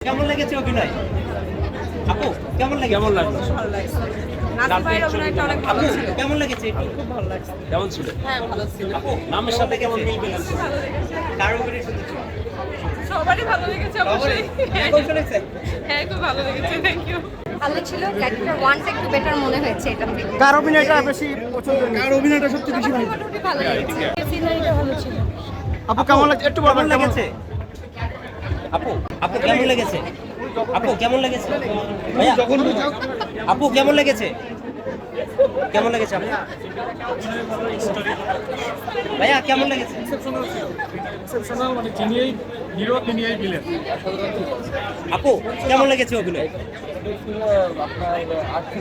কেমন লেগেছে অভিনয়? আপু কেমন লেগেছে? কেমন লাগল? অভিনয়টা অনেক ভালো কেমন লেগেছে খুব ভালো লাগছে? কেমন ছিল? হ্যাঁ ভালো ছিল। আপু নামের সাথে কেমন মিল পেলেন কার অভিনয় সবারই ভালো লেগেছে অবশ্যই। হ্যাঁ খুব ভালো লেগেছে থ্যাংক ইউ ভালো ছিল ক্যারেক্টার ওয়ানটা একটু বেটার মনে হয়েছে এটা কার অভিনয়টা বেশি পছন্দ কার অভিনয়টা সবচেয়ে বেশি ভালো? ভালো লেগেছে। সিনারিটা ভালো ছিল। আপু কেমন লাগছে? একটু কেমন বলবেন কেমন? লেগেছে? আপু আপু কেমন লেগেছে? আপু কেমন লেগেছে? ভাইয়া আপু কেমন লেগেছে? কেমন লেগেছে আপু? ভাইয়া কেমন লেগেছে? মানে আপু কেমন লেগেছে অভিনয়?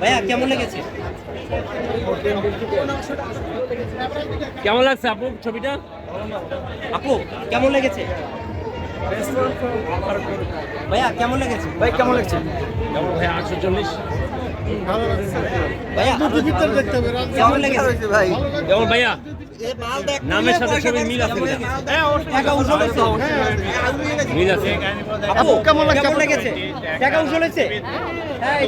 ভাইয়া কেমন লেগেছে? কেমন লাগছে আপু ছবিটা? আপু কেমন লেগেছে? ভাইয়া কেমন লেগেছে ভাই কেমন লাগছে কেমন ভাই আটশো চল্লিশ ভাইয়া কেমন লেগেছে ভাই ভাইয়া নামের সাথে ছবির মিল আছে মিল আছে কেমন কেমন লেগেছে টাকা উসুল হয়েছে হ্যাঁ।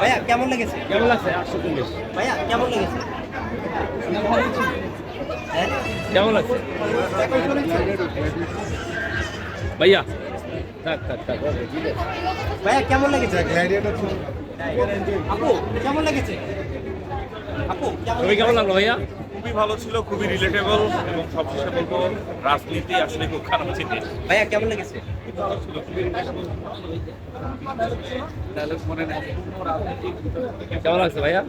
ভাইয়া কেমন লেগেছে কেমন লাগছে আটশো চল্লিশ ভাইয়া কেমন লেগেছে হ্যাঁ? কেমন লাগছে? ভাইয়া থাক থাক থাক। ভাইয়া কেমন লেগেছে? আপু কেমন লেগেছে? আপু কেমন কেমন লাগল ভাইয়া? খুবই ভালো ছিল খুবই রিলেটেবল এবং সবশেষে বলব রাজনীতি আসলে খুব খারাপ জিনিস। ভাইয়া কেমন লেগেছে? কেমন লাগছে ভাইয়া?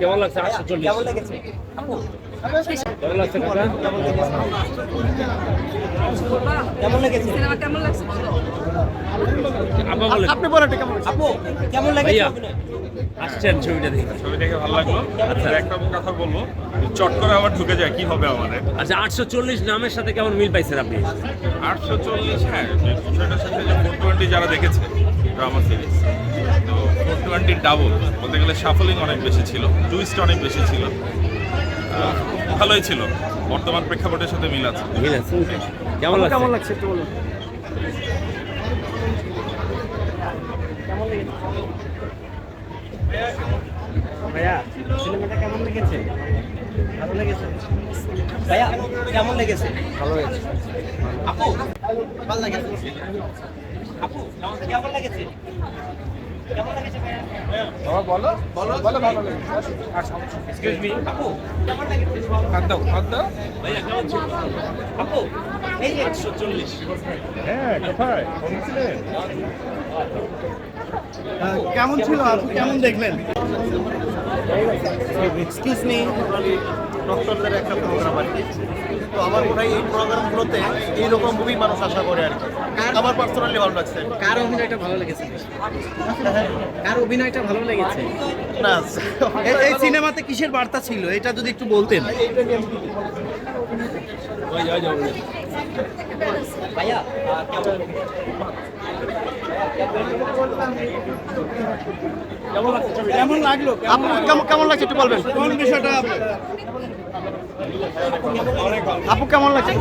কেমন লাগছে? আটশো চল্লিশ। কেমন লেগেছে? কেমন লাগছে কেমন লেগেছে? কেমন লাগছে? বলো? আপা বলেন আপনি বলেন কেমন লাগছে? আপু কেমন লেগেছে আসছেন ছবিটা দেখে। ছবি দেখে ভালো লাগল। আচ্ছা একটা কথা বলব। চট করে আবার ঢুকে যায় কি হবে আমাদের? আচ্ছা আটশো চল্লিশ নামের সাথে কেমন মিল পাইছেন আপনি? আটশো চল্লিশ হ্যাঁ যে বিষয়টার সাথে যে ফোর টোয়েন্টি যারা দেখেছে ড্রামা সিরিজ তো ফোর টোয়েন্টি ডাবল বলতে গেলে সাফলিং অনেক বেশি ছিল টুইস্ট অনেক বেশি ছিল। ভালোই ছিল বর্তমান প্রেক্ষাপটের সাথে মিল আছে। মিল আছে। কেমন আপু কেমন লাগছে লাগছে একটু বলুন ভাইয়া সিনেমাটা কেমন লেগেছে? ভালো লেগেছে? ভাইয়া কেমন লেগেছে? ভালো লেগেছে। আপু ভালো লেগেছে? আপু কেমন লেগেছে? কেমন বলো। বলো। বলো ভালো লাগছে। এক্সকিউজ মি আপু। ভাইয়া কেমন ছিল আপু এই যে আটশো চল্লিশ। কেমন ছিল আপু কেমন দেখলেন? এক্সকিউজ মি ডক্টরদের একটা প্রোগ্রাম আর কি। তো আমার মনে হয় এই প্রোগ্রামগুলোতে এইরকম মুভি মানুষ আশা করে আর কি। আমার পার্সোনালি ভালো লাগছে। কার অভিনয়টা ভালো লেগেছে? কার অভিনয়টা ভালো লেগেছে? না। এই- সিনেমাতে কিসের বার্তা ছিল? এটা যদি একটু বলতেন। ভাইয়া কেমন লাগল? আপু কেমন লাগছে একটু বলবেন? কোন বিষয়টা আপু কেমন লাগছে?